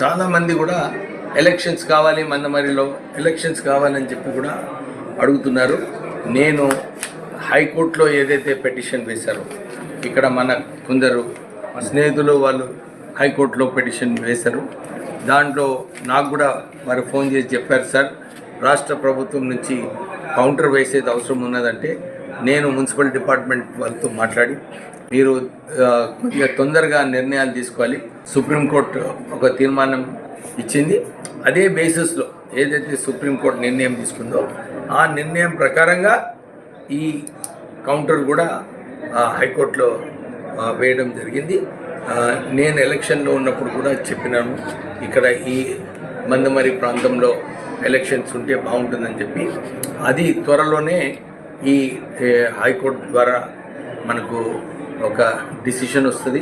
చాలా మంది కూడా ఎలక్షన్స్ కావాలి మందమరిలో ఎలక్షన్స్ కావాలని చెప్పి కూడా అడుగుతున్నారు. నేను హైకోర్టులో ఏదైతే పెటిషన్ వేశారో ఇక్కడ మన కొందరు స్నేహితులు వాళ్ళు హైకోర్టులో పెటిషన్ వేశారు. దాంట్లో నాకు కూడా వారు ఫోన్ చేసి చెప్పారు సార్ రాష్ట్ర ప్రభుత్వం నుంచి కౌంటర్ వేసేది అవసరం ఉన్నదంటే నేను మున్సిపల్ డిపార్ట్మెంట్ వాళ్ళతో మాట్లాడి మీరు కొద్దిగా తొందరగా నిర్ణయాలు తీసుకోవాలి. సుప్రీంకోర్టు ఒక తీర్మానం ఇచ్చింది. అదే బేసిస్లో ఏదైతే సుప్రీంకోర్టు నిర్ణయం తీసుకుందో ఆ నిర్ణయం ప్రకారంగా ఈ కౌంటర్ కూడా హైకోర్టులో వేయడం జరిగింది. నేను ఎలక్షన్లో ఉన్నప్పుడు కూడా చెప్పినాను ఇక్కడ ఈ మందమరి ప్రాంతంలో ఎలక్షన్స్ ఉంటే బాగుంటుందని చెప్పి. అది త్వరలోనే ఈ హైకోర్టు ద్వారా మనకు ఒక డిసిషన్ వస్తుంది.